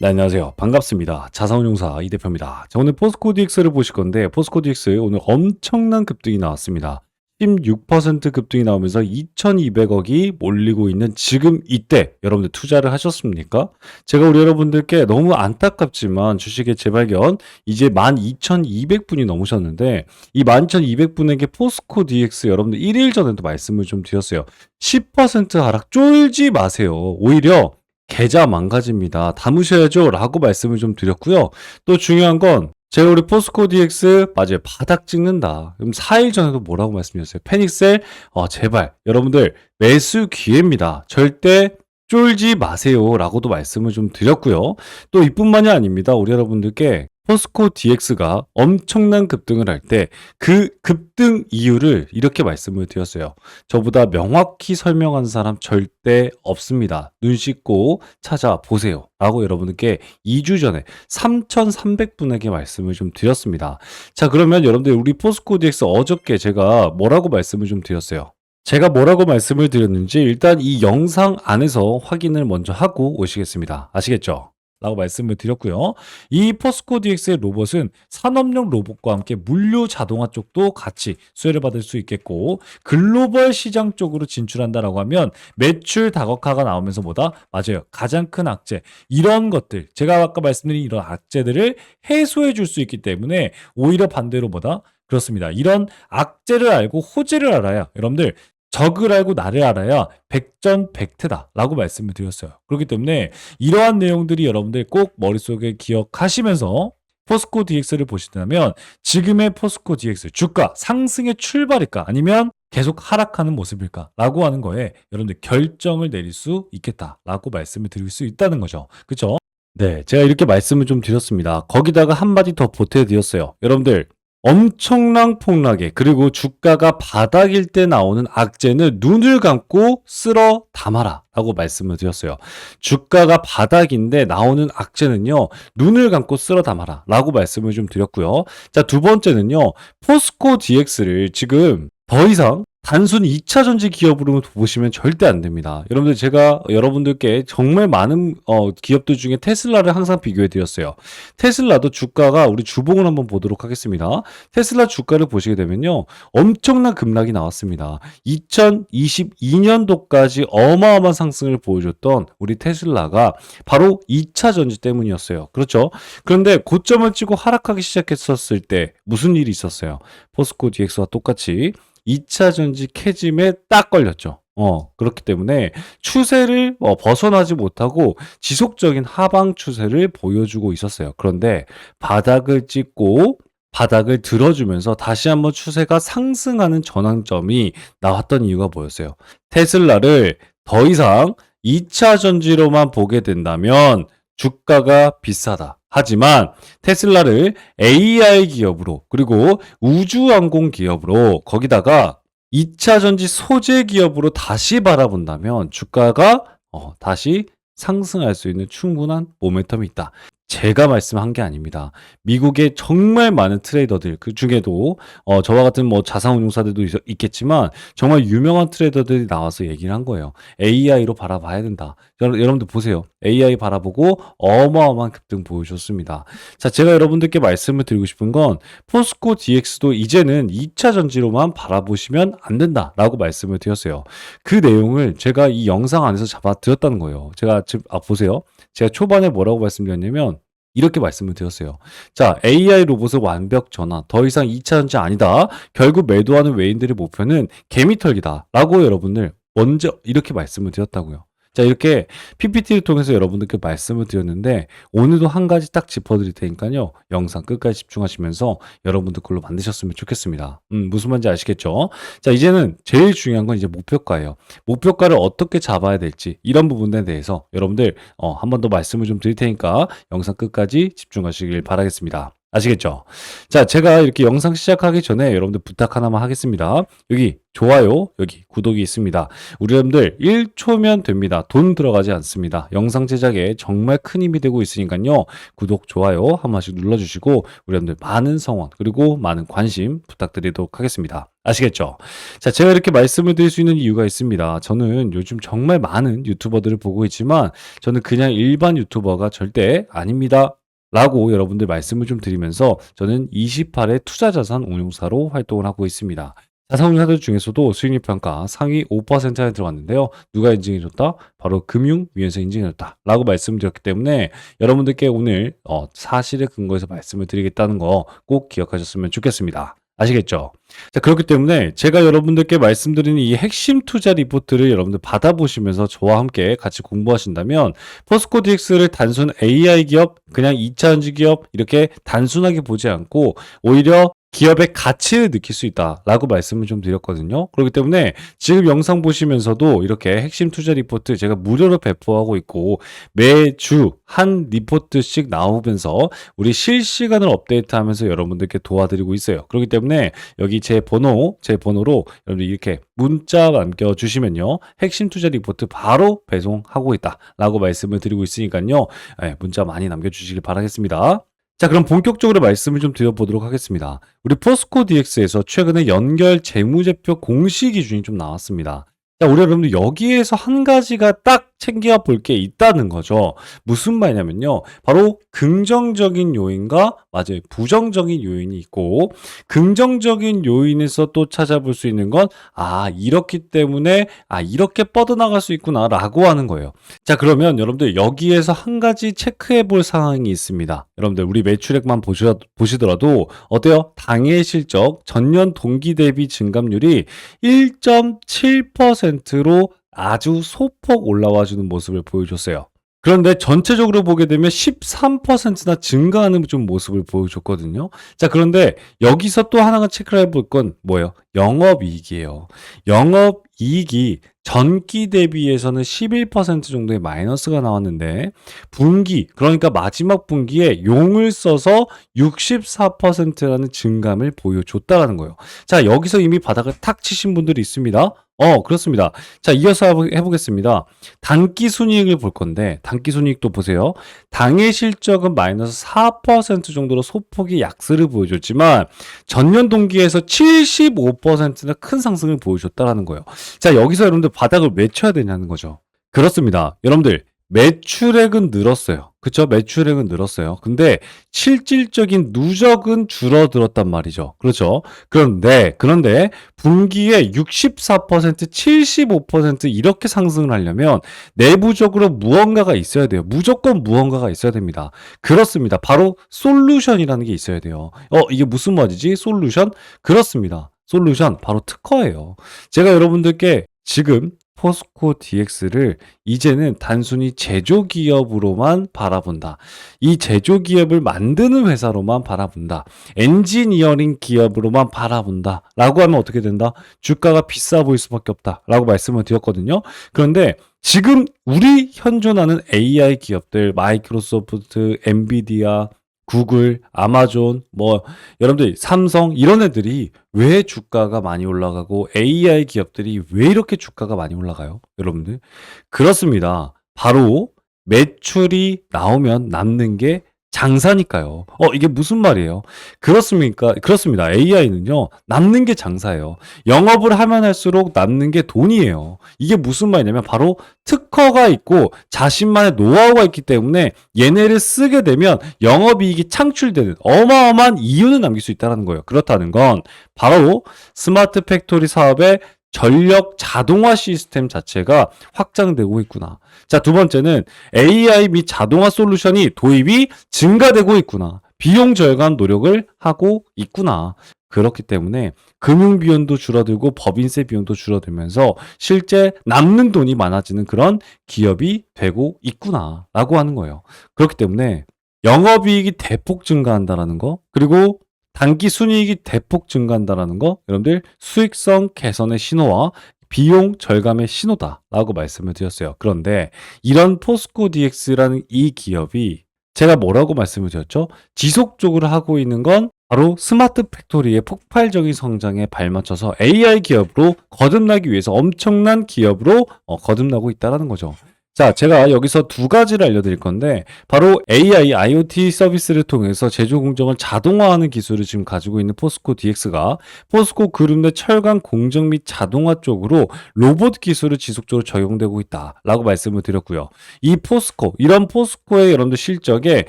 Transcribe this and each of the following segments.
네, 안녕하세요. 반갑습니다. 자산운용사 이 대표입니다. 자, 오늘 포스코 DX를 보실 건데, 포스코 DX 오늘 엄청난 급등이 나왔습니다. 16% 급등이 나오면서 2,200억이 몰리고 있는 지금 이때 여러분들 투자를 하셨습니까? 제가 우리 여러분들께 너무 안타깝지만 주식의 재발견 이제 12,200분이 넘으셨는데 이 12,200분에게 포스코 DX 여러분들 1일 전에도 말씀을 좀 드렸어요. 10% 하락 쫄지 마세요. 오히려 계좌 망가집니다. 담으셔야죠. 라고 말씀을 좀 드렸고요. 또 중요한 건 제가 우리 포스코 DX 맞아요. 바닥 찍는다. 그럼 4일 전에도 뭐라고 말씀드렸어요? 패닉셀 어, 제발 여러분들 매수 기회입니다. 절대 쫄지 마세요. 라고도 말씀을 좀 드렸고요. 또 이뿐만이 아닙니다. 우리 여러분들께 포스코 DX가 엄청난 급등을 할 때 그 급등 이유를 이렇게 말씀을 드렸어요. 저보다 명확히 설명한 사람 절대 없습니다. 눈 씻고 찾아보세요. 라고 여러분들께 2주 전에 3,300분에게 말씀을 좀 드렸습니다. 자, 그러면 여러분들 우리 포스코 DX 어저께 제가 뭐라고 말씀을 좀 드렸어요? 제가 뭐라고 말씀을 드렸는지 일단 이 영상 안에서 확인을 먼저 하고 오시겠습니다. 아시겠죠? 라고 말씀을 드렸고요. 이 포스코 DX의 로봇은 산업용 로봇과 함께 물류 자동화 쪽도 같이 수혜를 받을 수 있겠고 글로벌 시장 쪽으로 진출한다라고 하면 매출 다각화가 나오면서 뭐다? 맞아요. 가장 큰 악재. 이런 것들 제가 아까 말씀드린 이런 악재들을 해소해 줄 수 있기 때문에 오히려 반대로 뭐다? 그렇습니다. 이런 악재를 알고 호재를 알아야 여러분들 적을 알고 나를 알아야 백전백태다라고 말씀을 드렸어요. 그렇기 때문에 이러한 내용들이 여러분들 꼭 머릿속에 기억하시면서 포스코 DX를 보신다면 지금의 포스코 DX 주가 상승의 출발일까 아니면 계속 하락하는 모습일까 라고 하는 거에 여러분들 결정을 내릴 수 있겠다라고 말씀을 드릴 수 있다는 거죠. 그렇죠? 네, 제가 이렇게 말씀을 좀 드렸습니다. 거기다가 한마디 더 보태드렸어요. 여러분들 엄청난 폭락에 그리고 주가가 바닥일 때 나오는 악재는 눈을 감고 쓸어 담아라 라고 말씀을 드렸어요. 주가가 바닥인데 나오는 악재는요, 눈을 감고 쓸어 담아라 라고 말씀을 좀 드렸고요. 자, 두 번째는요, 포스코 DX를 지금 더 이상 단순 2차 전지 기업으로 보시면 절대 안 됩니다. 여러분들 제가 여러분들께 정말 많은 어, 기업들 중에 테슬라를 항상 비교해 드렸어요. 테슬라도 주가가 우리 주봉을 한번 보도록 하겠습니다. 테슬라 주가를 보시게 되면요. 엄청난 급락이 나왔습니다. 2022년도까지 어마어마한 상승을 보여줬던 우리 테슬라가 바로 2차 전지 때문이었어요. 그렇죠? 그런데 고점을 찍고 하락하기 시작했었을 때 무슨 일이 있었어요? 포스코 DX와 똑같이 2차 전지 캐짐에 딱 걸렸죠. 어, 그렇기 때문에 추세를 어, 벗어나지 못하고 지속적인 하방 추세를 보여주고 있었어요. 그런데 바닥을 찍고 바닥을 들어주면서 다시 한번 추세가 상승하는 전환점이 나왔던 이유가 뭐였어요? 테슬라를 더 이상 2차 전지로만 보게 된다면 주가가 비싸다. 하지만 테슬라를 AI 기업으로 그리고 우주항공 기업으로 거기다가 2차 전지 소재 기업으로 다시 바라본다면 주가가 어, 다시 상승할 수 있는 충분한 모멘텀이 있다. 제가 말씀한 게 아닙니다. 미국의 정말 많은 트레이더들 그 중에도 어, 저와 같은 뭐 자산운용사들도 있, 있겠지만 정말 유명한 트레이더들이 나와서 얘기를 한 거예요. AI로 바라봐야 된다. 여러, 여러분들 보세요. AI 바라보고 어마어마한 급등 보여줬습니다. 자, 제가 여러분들께 말씀을 드리고 싶은 건 포스코 DX도 이제는 2차 전지로만 바라보시면 안 된다라고 말씀을 드렸어요. 그 내용을 제가 이 영상 안에서 잡아 드렸다는 거예요. 제가 지금 아 보세요. 제가 초반에 뭐라고 말씀드렸냐면 이렇게 말씀을 드렸어요. 자, AI 로봇의 완벽 전환. 더 이상 2차 전지 아니다. 결국 매도하는 외인들의 목표는 개미털기다. 라고 여러분들 먼저 이렇게 말씀을 드렸다고요. 자, 이렇게 PPT를 통해서 여러분들께 말씀을 드렸는데, 오늘도 한 가지 딱 짚어드릴 테니까요. 영상 끝까지 집중하시면서 여러분들 걸로 만드셨으면 좋겠습니다. 음, 무슨 말인지 아시겠죠? 자, 이제는 제일 중요한 건 이제 목표가예요. 목표가를 어떻게 잡아야 될지, 이런 부분에 대해서 여러분들, 어, 한 번 더 말씀을 좀 드릴 테니까 영상 끝까지 집중하시길 바라겠습니다. 아시겠죠? 자, 제가 이렇게 영상 시작하기 전에 여러분들 부탁 하나만 하겠습니다. 여기 좋아요, 여기 구독이 있습니다. 우리 여러분들 1초면 됩니다. 돈 들어가지 않습니다. 영상 제작에 정말 큰 힘이 되고 있으니까요. 구독, 좋아요 한 번씩 눌러주시고 우리 여러분들 많은 성원 그리고 많은 관심 부탁드리도록 하겠습니다. 아시겠죠? 자, 제가 이렇게 말씀을 드릴 수 있는 이유가 있습니다. 저는 요즘 정말 많은 유튜버들을 보고 있지만 저는 그냥 일반 유튜버가 절대 아닙니다. 라고 여러분들 말씀을 좀 드리면서 저는 28의 투자자산 운용사로 활동을 하고 있습니다. 자산운용사들 중에서도 수익률 평가 상위 5%에 들어갔는데요. 누가 인증해줬다? 바로 금융위원회에서 인증해줬다. 라고 말씀드렸기 때문에 여러분들께 오늘 어, 사실에 근거해서 말씀을 드리겠다는 거 꼭 기억하셨으면 좋겠습니다. 아시겠죠? 자, 그렇기 때문에 제가 여러분들께 말씀드리는 이 핵심 투자 리포트를 여러분들 받아보시면서 저와 함께 같이 공부하신다면 포스코 DX를 단순 AI 기업, 그냥 2차 전지 기업 이렇게 단순하게 보지 않고 오히려 기업의 가치를 느낄 수 있다라고 말씀을 좀 드렸거든요. 그렇기 때문에 지금 영상 보시면서도 이렇게 핵심 투자 리포트 제가 무료로 배포하고 있고 매주 한 리포트씩 나오면서 우리 실시간을 업데이트하면서 여러분들께 도와드리고 있어요. 그렇기 때문에 여기 제 번호, 제 번호로 여러분들 이렇게 문자 남겨주시면요. 핵심 투자 리포트 바로 배송하고 있다 라고 말씀을 드리고 있으니까요. 예, 문자 많이 남겨주시길 바라겠습니다. 자, 그럼 본격적으로 말씀을 좀 드려보도록 하겠습니다. 우리 포스코 DX에서 최근에 연결 재무제표 공시 기준이 좀 나왔습니다. 자, 우리 여러분들 여기에서 한 가지가 딱 챙겨 볼 게 있다는 거죠. 무슨 말이냐면요. 바로 긍정적인 요인과 맞아요. 부정적인 요인이 있고 긍정적인 요인에서 또 찾아볼 수 있는 건 아, 이렇기 때문에 아, 이렇게 뻗어나갈 수 있구나라고 하는 거예요. 자, 그러면 여러분들 여기에서 한 가지 체크해 볼 상황이 있습니다. 여러분들 우리 매출액만 보시, 보시더라도 어때요? 당해 실적 전년 동기 대비 증감률이 1.7%로 아주 소폭 올라와 주는 모습을 보여줬어요. 그런데 전체적으로 보게 되면 13%나 증가하는 좀 모습을 보여줬거든요. 자, 그런데 여기서 또 하나가 체크를 해볼 건 뭐예요? 영업이익이에요. 영업이익이 전기 대비해서는 11% 정도의 마이너스가 나왔는데 분기 그러니까 마지막 분기에 용을 써서 64%라는 증감을 보여줬다라는 거예요. 자 여기서 이미 바닥을 탁 치신 분들이 있습니다. 어 그렇습니다. 자 이어서 해보겠습니다. 단기 순이익을 볼 건데 단기 순이익도 보세요. 당해 실적은 마이너스 4% 정도로 소폭의 약세를 보여줬지만 전년 동기에서 75%나 큰 상승을 보여줬다라는 거예요. 자 여기서 여러분들 바닥을 왜 쳐야 되냐는 거죠. 그렇습니다. 여러분들 매출액은 늘었어요. 그쵸? 매출액은 늘었어요. 근데 실질적인 누적은 줄어들었단 말이죠. 그렇죠? 그런데, 그런데 분기에 64%, 75% 이렇게 상승을 하려면 내부적으로 무언가가 있어야 돼요. 무조건 무언가가 있어야 됩니다. 그렇습니다. 바로 솔루션이라는 게 있어야 돼요. 어, 이게 무슨 말이지? 솔루션? 그렇습니다. 솔루션 바로 특허예요. 제가 여러분들께 지금 포스코 DX를 이제는 단순히 제조기업으로만 바라본다. 이 제조기업을 만드는 회사로만 바라본다. 엔지니어링 기업으로만 바라본다. 라고 하면 어떻게 된다? 주가가 비싸 보일 수밖에 없다. 라고 말씀을 드렸거든요. 그런데 지금 우리 현존하는 AI 기업들, 마이크로소프트, 엔비디아, 구글, 아마존, 뭐 여러분들 삼성 이런 애들이 왜 주가가 많이 올라가고 AI 기업들이 왜 이렇게 주가가 많이 올라가요? 여러분들 그렇습니다. 바로 매출이 나오면 남는 게 장사니까요. 어, 이게 무슨 말이에요? 그렇습니까? 그렇습니다. AI는요, 남는 게 장사예요. 영업을 하면 할수록 남는 게 돈이에요. 이게 무슨 말이냐면 바로 특허가 있고 자신만의 노하우가 있기 때문에 얘네를 쓰게 되면 영업이익이 창출되는 어마어마한 이윤을 남길 수 있다는 거예요. 그렇다는 건 바로 스마트 팩토리 사업의 전력 자동화 시스템 자체가 확장되고 있구나. 자, 두 번째는 AI 및 자동화 솔루션이 도입이 증가되고 있구나. 비용 절감 노력을 하고 있구나. 그렇기 때문에 금융 비용도 줄어들고 법인세 비용도 줄어들면서 실제 남는 돈이 많아지는 그런 기업이 되고 있구나라고 하는 거예요. 그렇기 때문에 영업이익이 대폭 증가한다라는 거 그리고 단기 순이익이 대폭 증가한다라는 거 여러분들 수익성 개선의 신호와 비용 절감의 신호다라고 말씀을 드렸어요. 그런데 이런 포스코 DX라는 이 기업이 제가 뭐라고 말씀을 드렸죠? 지속적으로 하고 있는 건 바로 스마트 팩토리의 폭발적인 성장에 발맞춰서 AI 기업으로 거듭나기 위해서 엄청난 기업으로 어, 거듭나고 있다라는 거죠. 자, 제가 여기서 두 가지를 알려드릴 건데, 바로 AI, IoT 서비스를 통해서 제조 공정을 자동화하는 기술을 지금 가지고 있는 포스코 DX가 포스코 그룹 내 철강 공정 및 자동화 쪽으로 로봇 기술을 지속적으로 적용되고 있다라고 말씀을 드렸고요. 이 포스코, 이런 포스코의 여러분들 실적에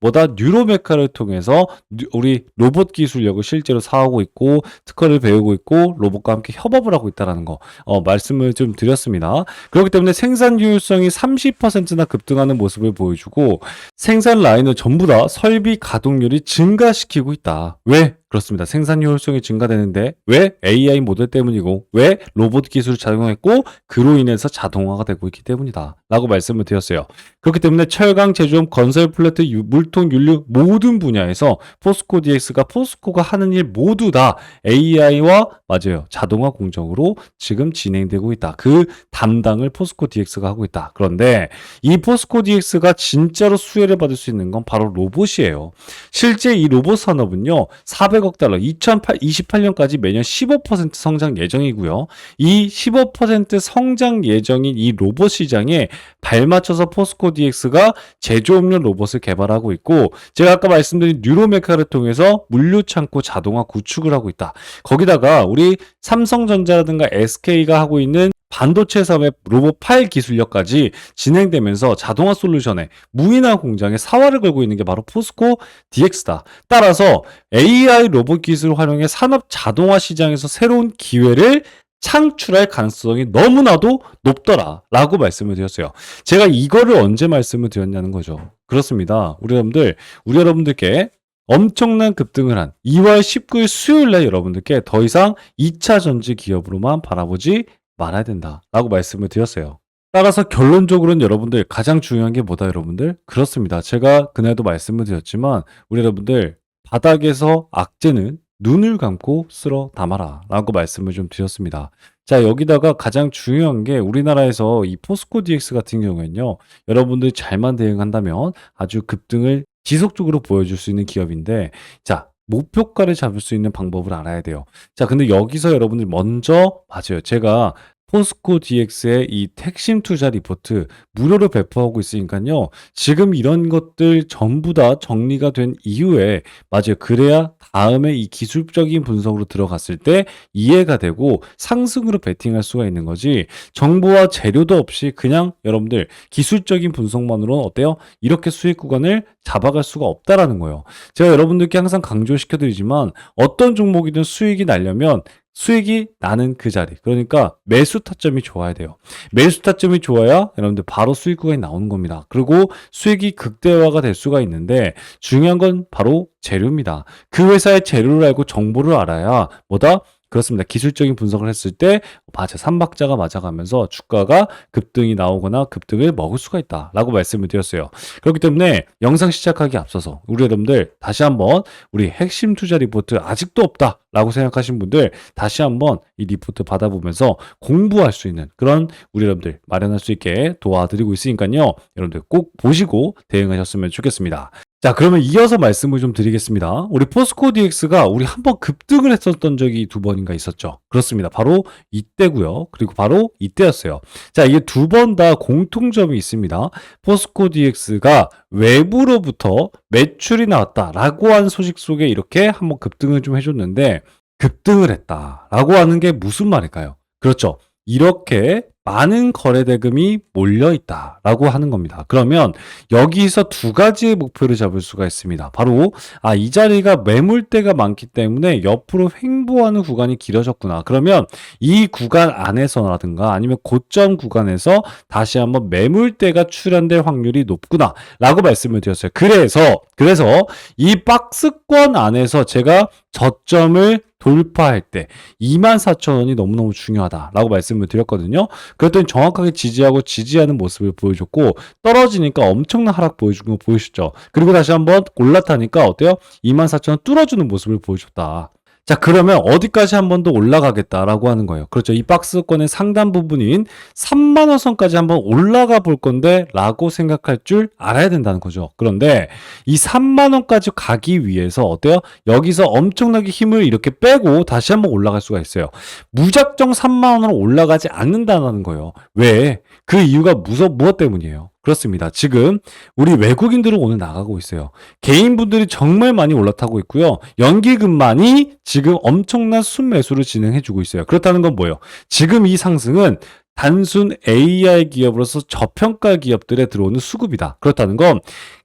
뭐다 뉴로메카를 통해서 뉴- 우리 로봇 기술력을 실제로 사오고 있고 특허를 배우고 있고 로봇과 함께 협업을 하고 있다라는 거 어, 말씀을 좀 드렸습니다. 그렇기 때문에 생산 효율성이 30%나 급등하는 모습을 보여주고 생산 라인을 전부 다 설비 가동률이 증가시키고 있다. 왜? 그렇습니다. 생산 효율성이 증가되는데 왜? AI 모델 때문이고 왜? 로봇 기술을 작용했고 그로 인해서 자동화가 되고 있기 때문이다. 라고 말씀을 드렸어요. 그렇기 때문에 철강, 제조업, 건설 플레트, 유- 물통, 윤류 모든 분야에서 포스코 DX가 포스코가 하는 일 모두 다 AI와 맞아요. 자동화 공정으로 지금 진행되고 있다. 그 담당을 포스코 DX가 하고 있다. 그런데 이 포스코 DX가 진짜로 수혜를 받을 수 있는 건 바로 로봇이에요. 실제 이 로봇 산업은요, 400억 달러, 2028년까지 매년 15% 성장 예정이고요. 이 15% 성장 예정인 이 로봇 시장에 발맞춰서 포스코 DX가 제조업용 로봇을 개발하고 있고, 제가 아까 말씀드린 뉴로메카를 통해서 물류 창고 자동화 구축을 하고 있다. 거기다가 우리 삼성전자라든가 SK가 하고 있는 반도체 사업의 로봇 파일 기술력까지 진행되면서 자동화 솔루션에 무인화 공장에 사활을 걸고 있는 게 바로 포스코 DX다. 따라서 AI 로봇 기술을 활용해 산업 자동화 시장에서 새로운 기회를 창출할 가능성이 너무나도 높더라. 라고 말씀을 드렸어요. 제가 이거를 언제 말씀을 드렸냐는 거죠. 그렇습니다. 우리 여러분들, 우리 여러분들께 엄청난 급등을 한 2월 19일 수요일 날 여러분들께 더 이상 2차 전지 기업으로만 바라보지 말아야 된다. 라고 말씀을 드렸어요. 따라서 결론적으로는 여러분들 가장 중요한 게 뭐다 여러분들? 그렇습니다. 제가 그날도 말씀을 드렸지만 우리 여러분들 바닥에서 악재는 눈을 감고 쓸어 담아라 라고 말씀을 좀 드렸습니다. 자 여기다가 가장 중요한 게 우리나라에서 이 포스코 DX 같은 경우에는요 여러분들이 잘만 대응한다면 아주 급등을 지속적으로 보여줄 수 있는 기업인데 자 목표가를 잡을 수 있는 방법을 알아야 돼요. 자 근데 여기서 여러분들 먼저 맞아요. 제가 포스코 DX의 이 핵심 투자 리포트 무료로 배포하고 있으니까요. 지금 이런 것들 전부 다 정리가 된 이후에 맞아요. 그래야 다음에 이 기술적인 분석으로 들어갔을 때 이해가 되고 상승으로 베팅할 수가 있는 거지. 정보와 재료도 없이 그냥 여러분들 기술적인 분석만으로는 어때요? 이렇게 수익 구간을 잡아갈 수가 없다라는 거예요. 제가 여러분들께 항상 강조시켜 드리지만 어떤 종목이든 수익이 나려면 수익이 나는 그 자리. 그러니까 매수 타점이 좋아야 돼요. 매수 타점이 좋아야 여러분들 바로 수익 구간이 나오는 겁니다. 그리고 수익이 극대화가 될 수가 있는데 중요한 건 바로 재료입니다. 그 회사의 재료를 알고 정보를 알아야 뭐다? 그렇습니다. 기술적인 분석을 했을 때 맞아 삼박자가 맞아가면서 주가가 급등이 나오거나 급등을 먹을 수가 있다라고 말씀을 드렸어요. 그렇기 때문에 영상 시작하기 앞서서 우리 여러분들 다시 한번 우리 핵심 투자 리포트 아직도 없다라고 생각하신 분들 다시 한번 이 리포트 받아보면서 공부할 수 있는 그런 우리 여러분들 마련할 수 있게 도와드리고 있으니까요. 여러분들 꼭 보시고 대응하셨으면 좋겠습니다. 자, 그러면 이어서 말씀을 좀 드리겠습니다. 우리 포스코 DX가 우리 한 번 급등을 했었던 적이 두 번인가 있었죠. 그렇습니다. 바로 이때고요. 그리고 바로 이때였어요. 자, 이게 두 번 다 공통점이 있습니다. 포스코 DX가 외부로부터 매출이 나왔다라고 한 소식 속에 이렇게 한 번 급등을 좀 해줬는데 급등을 했다라고 하는 게 무슨 말일까요? 그렇죠. 이렇게 많은 거래 대금이 몰려 있다라고 하는 겁니다. 그러면 여기서 두 가지의 목표를 잡을 수가 있습니다. 바로 아, 이 자리가 매물대가 많기 때문에 옆으로 횡보하는 구간이 길어졌구나. 그러면 이 구간 안에서라든가 아니면 고점 구간에서 다시 한번 매물대가 출현될 확률이 높구나. 라고 말씀을 드렸어요. 그래서, 그래서 이 박스권 안에서 제가 저점을 돌파할 때 24,000원이 너무너무 중요하다라고 말씀을 드렸거든요. 그랬더니 정확하게 지지하고 지지하는 모습을 보여줬고 떨어지니까 엄청난 하락 보여준 거 보이셨죠? 그리고 다시 한번 올라타니까 어때요? 24,000원 뚫어주는 모습을 보여줬다. 자, 그러면 어디까지 한 번 더 올라가겠다라고 하는 거예요. 그렇죠. 이 박스권의 상단 부분인 3만원 선까지 한번 올라가 볼 건데 라고 생각할 줄 알아야 된다는 거죠. 그런데 이 3만원까지 가기 위해서 어때요? 여기서 엄청나게 힘을 이렇게 빼고 다시 한번 올라갈 수가 있어요. 무작정 3만원으로 올라가지 않는다는 거예요. 왜? 그 이유가 무서, 무엇 때문이에요? 그렇습니다. 지금 우리 외국인들은 오늘 나가고 있어요. 개인분들이 정말 많이 올라타고 있고요. 연기금만이 지금 엄청난 순매수를 진행해주고 있어요. 그렇다는 건 뭐예요? 지금 이 상승은 단순 AI 기업으로서 저평가 기업들에 들어오는 수급이다. 그렇다는 건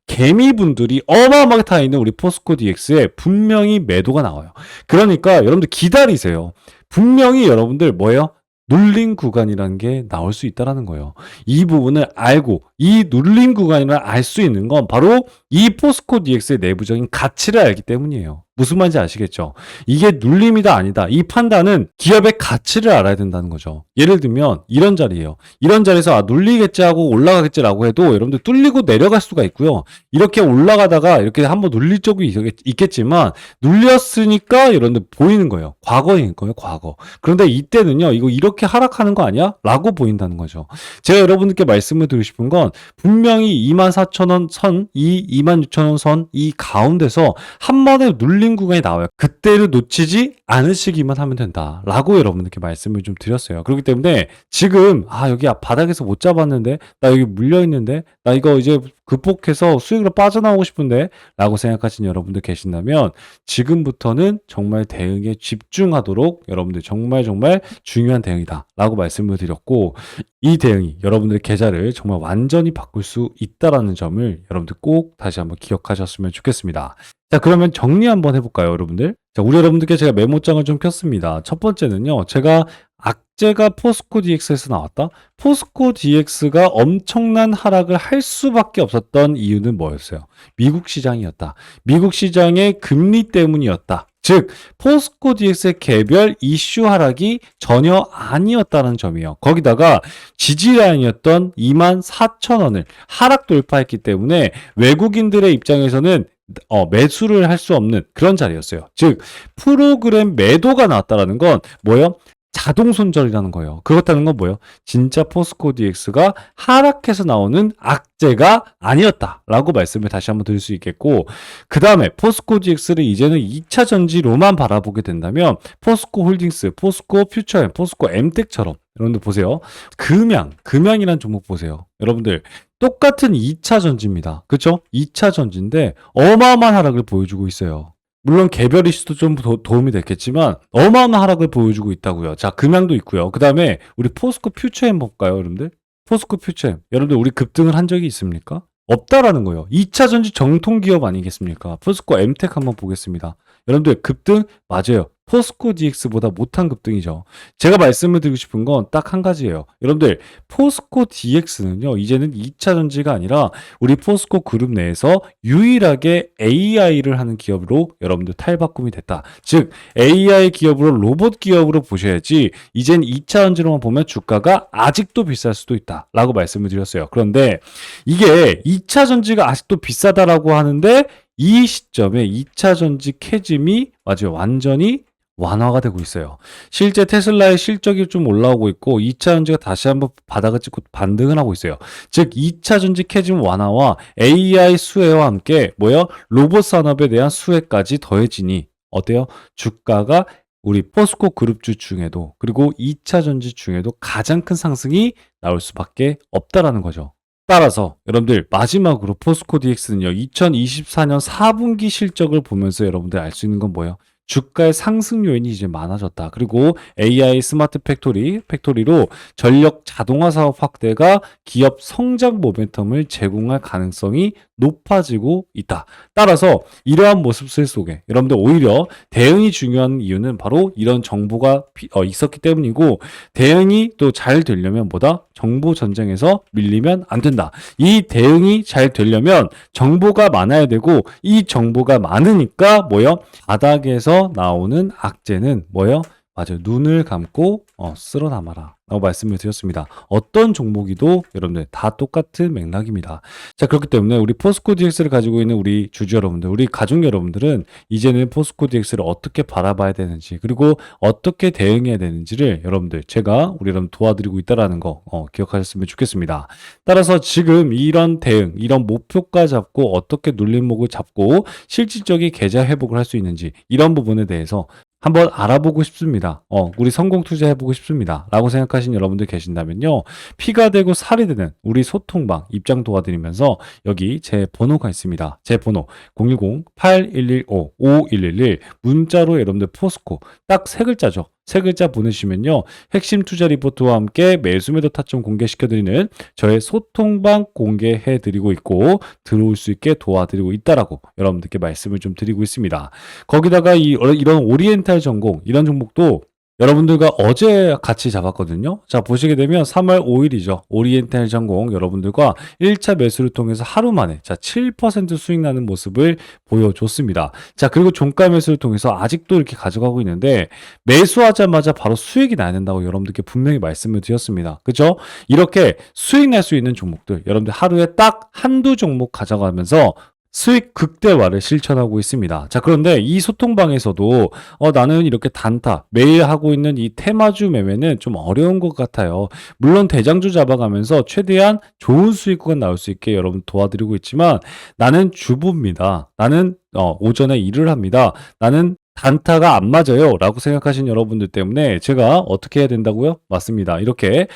개미분들이 어마어마하게 타 있는 우리 포스코 DX에 분명히 매도가 나와요. 그러니까 여러분들 기다리세요. 분명히 여러분들 뭐예요? 눌린 구간이라는 게 나올 수 있다라는 거예요. 이 부분을 알고 이 눌린 구간이라 알 수 있는 건 바로 이 포스코 DX의 내부적인 가치를 알기 때문이에요. 무슨 말인지 아시겠죠? 이게 눌림이다 아니다. 이 판단은 기업의 가치를 알아야 된다는 거죠. 예를 들면 이런 자리예요. 이런 자리에서 아 눌리겠지 하고 올라가겠지라고 해도 여러분들 뚫리고 내려갈 수가 있고요. 이렇게 올라가다가 이렇게 한번 눌릴 적이 있- 있겠지만 눌렸으니까 여러분들 보이는 거예요. 과거인 거예요, 과거. 그런데 이때는요, 이거 이렇게 하락하는 거 아니야? 라고 보인다는 거죠. 제가 여러분들께 말씀을 드리고 싶은 건 분명히 24,000원 선, 이 26,000원 선, 이 가운데서 한 번에 눌린 구간이 나와요. 그때를 놓치지 않으시기만 하면 된다. 라고 여러분들께 말씀을 좀 드렸어요. 그렇기 때문에 지금, 아, 여기 바닥에서 못 잡았는데, 나 여기 물려있는데, 나 이거 이제 극복해서 수익으로 빠져나오고 싶은데, 라고 생각하신 여러분들 계신다면, 지금부터는 정말 대응에 집중하도록 여러분들 정말 정말 중요한 대응이다. 라고 말씀을 드렸고, 이 대응이 여러분들의 계좌를 정말 완전히 바꿀 수 있다라는 점을 여러분들 꼭 다시 한번 기억하셨으면 좋겠습니다. 자, 그러면 정리 한번 해볼까요, 여러분들? 자, 우리 여러분들께 제가 메모장을 좀 폈습니다. 첫 번째는요, 제가 악재가 포스코 DX에서 나왔다? 포스코 DX가 엄청난 하락을 할 수밖에 없었던 이유는 뭐였어요? 미국 시장이었다. 미국 시장의 금리 때문이었다. 즉, 포스코 DX의 개별 이슈 하락이 전혀 아니었다는 점이에요. 거기다가 지지라인이었던 2만 4천 원을 하락 돌파했기 때문에 외국인들의 입장에서는 어, 매수를 할 수 없는 그런 자리였어요. 즉, 프로그램 매도가 나왔다라는 건 뭐예요? 자동 손절이라는 거예요. 그렇다는 건 뭐예요? 진짜 포스코 DX가 하락해서 나오는 악재가 아니었다라고 말씀을 다시 한번 드릴 수 있겠고, 그 다음에 포스코 DX를 이제는 2차 전지로만 바라보게 된다면, 포스코 홀딩스, 포스코 퓨처엠, 포스코 엠텍처럼 여러분들 보세요. 금양, 금양이라는 종목 보세요. 여러분들 똑같은 2차 전지입니다. 그쵸? 2차 전지인데 어마어마한 하락을 보여주고 있어요. 물론 개별 이슈도 좀 도, 도움이 됐겠지만 어마어마한 하락을 보여주고 있다고요. 자, 금양도 있고요. 그 다음에 우리 포스코 퓨처엠 볼까요, 여러분들? 포스코 퓨처엠. 여러분들 우리 급등을 한 적이 있습니까? 없다라는 거예요. 2차 전지 정통 기업 아니겠습니까? 포스코 엠텍 한번 보겠습니다. 여러분들 급등 맞아요. 포스코 DX보다 못한 급등이죠. 제가 말씀을 드리고 싶은 건 딱 한 가지예요. 여러분들 포스코 DX는요. 이제는 2차 전지가 아니라 우리 포스코 그룹 내에서 유일하게 AI를 하는 기업으로 여러분들 탈바꿈이 됐다. 즉 AI 기업으로 로봇 기업으로 보셔야지 이젠 2차 전지로만 보면 주가가 아직도 비쌀 수도 있다 라고 말씀을 드렸어요. 그런데 이게 2차 전지가 아직도 비싸다라고 하는데 이 시점에 2차 전지 캐즘이 맞아요. 완전히 완화가 되고 있어요. 실제 테슬라의 실적이 좀 올라오고 있고 2차 전지가 다시 한번 바닥을 찍고 반등을 하고 있어요. 즉 2차 전지 캐즘 완화와 AI 수혜와 함께 뭐요? 로봇 산업에 대한 수혜까지 더해지니 어때요? 주가가 우리 포스코 그룹주 중에도 그리고 2차 전지 중에도 가장 큰 상승이 나올 수밖에 없다라는 거죠. 따라서 여러분들 마지막으로 포스코 DX는요. 2024년 4분기 실적을 보면서 여러분들 알 수 있는 건 뭐예요? 주가의 상승 요인이 이제 많아졌다. 그리고 AI 스마트 팩토리, 팩토리로 전력 자동화 사업 확대가 기업 성장 모멘텀을 제공할 가능성이 높아지고 있다. 따라서 이러한 모습들 속에 여러분들 오히려 대응이 중요한 이유는 바로 이런 정보가 피- 어, 있었기 때문이고 대응이 또 잘 되려면 뭐다? 정보 전쟁에서 밀리면 안 된다. 이 대응이 잘 되려면 정보가 많아야 되고 이 정보가 많으니까 뭐요? 바닥에서 나오는 악재는 뭐요? 맞아요. 눈을 감고 어, 쓸어 담아라. 라고 말씀을 드렸습니다. 어떤 종목이도 여러분들 다 똑같은 맥락입니다. 자, 그렇기 때문에 우리 포스코 DX를 가지고 있는 우리 주주 여러분들, 우리 가족 여러분들은 이제는 포스코 DX를 어떻게 바라봐야 되는지, 그리고 어떻게 대응해야 되는지를 여러분들, 제가 우리 여러분 도와드리고 있다라는 거, 어, 기억하셨으면 좋겠습니다. 따라서 지금 이런 대응, 이런 목표가 잡고 어떻게 눌림목을 잡고 실질적인 계좌 회복을 할 수 있는지, 이런 부분에 대해서 한번 알아보고 싶습니다. 어, 우리 성공 투자해보고 싶습니다. 라고 생각하신 여러분들 계신다면요. 피가 되고 살이 되는 우리 소통방 입장 도와드리면서 여기 제 번호가 있습니다. 제 번호 010-8115-5111 문자로 여러분들 포스코 딱 세 글자죠. 세 글자 보내주시면요. 핵심 투자 리포트와 함께 매수 매도 타점 공개시켜드리는 저의 소통방 공개해드리고 있고 들어올 수 있게 도와드리고 있다라고 여러분들께 말씀을 좀 드리고 있습니다. 거기다가 이, 이런 오리엔탈 전공 이런 종목도 여러분들과 어제 같이 잡았거든요. 자, 보시게 되면 3월 5일이죠. 오리엔탈 전공 여러분들과 1차 매수를 통해서 하루 만에 자, 7% 수익 나는 모습을 보여줬습니다. 자, 그리고 종가 매수를 통해서 아직도 이렇게 가져가고 있는데 매수하자마자 바로 수익이 나야 된다고 여러분들께 분명히 말씀을 드렸습니다. 그죠? 이렇게 수익 날 수 있는 종목들 여러분들 하루에 딱 한두 종목 가져가면서 수익 극대화를 실천하고 있습니다. 자, 그런데 이 소통방에서도 어, 나는 이렇게 단타 매일 하고 있는 이 테마주 매매는 좀 어려운 것 같아요. 물론 대장주 잡아가면서 최대한 좋은 수익구가 나올 수 있게 여러분 도와드리고 있지만 나는 주부입니다. 나는 어, 오전에 일을 합니다. 나는 단타가 안 맞아요. 라고 생각하신 여러분들 때문에 제가 어떻게 해야 된다고요? 맞습니다. 이렇게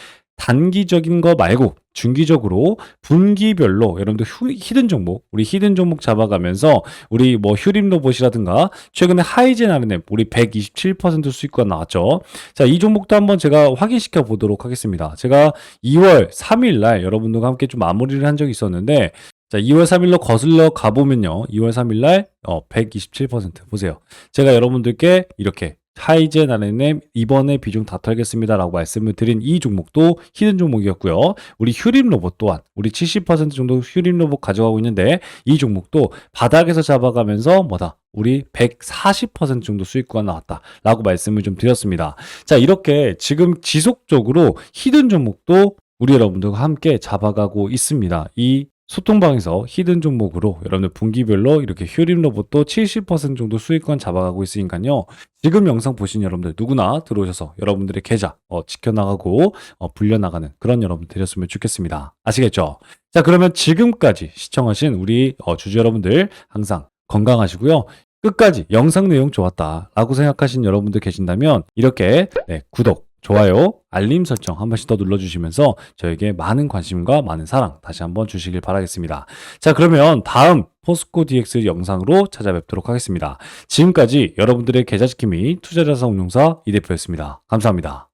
단기적인 거 말고 중기적으로 분기별로 여러분들 휴, 히든 종목 우리 히든 종목 잡아가면서 우리 뭐 휴림 로봇이라든가 최근에 하이젠 아르넴 우리 127% 수익과 나왔죠. 자, 이 종목도 한번 제가 확인시켜 보도록 하겠습니다. 제가 2월 3일 날 여러분들과 함께 좀 마무리를 한 적이 있었는데 자, 2월 3일로 거슬러 가보면요. 2월 3일 날, 어, 127% 보세요. 제가 여러분들께 이렇게 하이젠 아르넴 이번에 비중 다 털겠습니다 라고 말씀을 드린 이 종목도 히든 종목이었고요. 우리 휴림 로봇 또한 우리 70% 정도 휴림 로봇 가져가고 있는데 이 종목도 바닥에서 잡아가면서 뭐다 우리 140% 정도 수익구가 나왔다 라고 말씀을 좀 드렸습니다. 자 이렇게 지금 지속적으로 히든 종목도 우리 여러분들과 함께 잡아가고 있습니다. 이 소통방에서 히든 종목으로 여러분들 분기별로 이렇게 휴림 로봇도 70% 정도 수익권 잡아가고 있으니까요. 지금 영상 보신 여러분들 누구나 들어오셔서 여러분들의 계좌 어, 지켜나가고 어, 불려나가는 그런 여러분 되셨으면 좋겠습니다. 아시겠죠? 자 그러면 지금까지 시청하신 우리 어, 주주 여러분들 항상 건강하시고요. 끝까지 영상 내용 좋았다라고 생각하신 여러분들 계신다면 이렇게 네, 구독, 좋아요, 알림 설정 한 번씩 더 눌러주시면서 저에게 많은 관심과 많은 사랑 다시 한번 주시길 바라겠습니다. 자, 그러면 다음 포스코 DX 영상으로 찾아뵙도록 하겠습니다. 지금까지 여러분들의 계좌 지킴이 투자자산 운용사 이 대표였습니다. 감사합니다.